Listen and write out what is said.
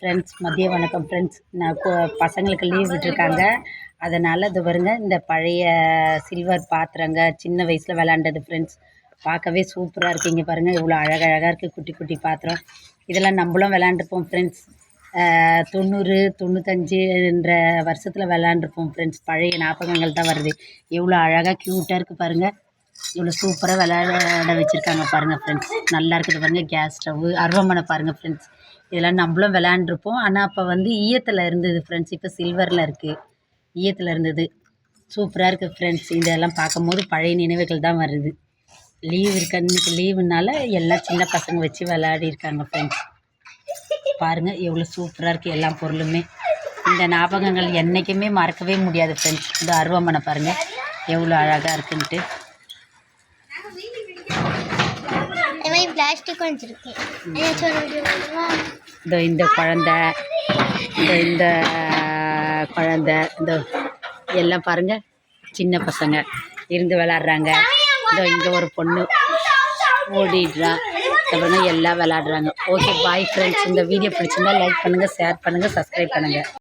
Friends மதிய வணக்கம் friends நான் பசங்களுக்கு லீவ் விட்டுருக்காங்க. அதனால் இது வருங்க இந்த பழைய சில்வர் பாத்திரங்க சின்ன வயசில் விளாண்டது ஃப்ரெண்ட்ஸ் பார்க்கவே சூப்பராக இருக்கீங்க பாருங்கள் இவ்வளோ அழகழகாக இருக்குது குட்டி குட்டி பாத்திரம். இதெல்லாம் நம்மளும் விளாண்டுப்போம் ஃப்ரெண்ட்ஸ் தொண்ணூறு தொண்ணூத்தஞ்சுன்ற வருஷத்தில் விளாண்டுருப்போம் ஃப்ரெண்ட்ஸ் பழைய ஞாபகங்கள் தான் வருது. எவ்வளோ அழகாக க்யூட்டாக இருக்குது பாருங்கள் இவ்வளோ சூப்பராக விளையாட வச்சுருக்காங்க பாருங்கள் ஃப்ரெண்ட்ஸ் நல்லா இருக்குது பாருங்கள் கேஸ் ஸ்டவ்வு அருவமனை பாருங்கள் ஃப்ரெண்ட்ஸ் இதெல்லாம் நம்மளும் விளையாண்டுருப்போம். ஆனால் அப்போ வந்து ஈயத்தில் இருந்தது ஃப்ரெண்ட்ஸ் இப்போ சில்வரில் இருக்குது ஈயத்தில் இருந்தது. சூப்பராக இருக்குது ஃப்ரெண்ட்ஸ் இதெல்லாம் பார்க்கும்போது பழைய நினைவுகள் தான் வருது. லீவ் இருக்க இன்னைக்கு லீவுனால எல்லாம் சின்ன பசங்க வச்சு விளையாடி இருக்காங்க ஃப்ரெண்ட்ஸ் பாருங்கள் எவ்வளோ சூப்பராக இருக்குது எல்லா பொருளுமே. இந்த ஞாபகங்கள் என்றைக்குமே மறக்கவே முடியாது ஃப்ரெண்ட்ஸ் இந்த அருவமனை பாருங்கள் எவ்வளோ அழகாக இருக்குன்ட்டு. பிளாஸ்டிக் போடுவா? இந்த இந்த குழந்த இந்த இந்த குழந்த இந்த எல்லாம் பாருங்க. சின்ன பசங்க இருந்து விளாட்றாங்க இந்த இங்கே ஒரு பொண்ணு ஓடிடுறா. அப்புறம் எல்லாம் விளாடுறாங்க ஓகே பாய் ஃப்ரெண்ட்ஸ் இந்த வீடியோ பிடிச்சிருந்தா லைக் பண்ணுங்கள் ஷேர் பண்ணுங்கள் சப்ஸ்கிரைப் பண்ணுங்கள்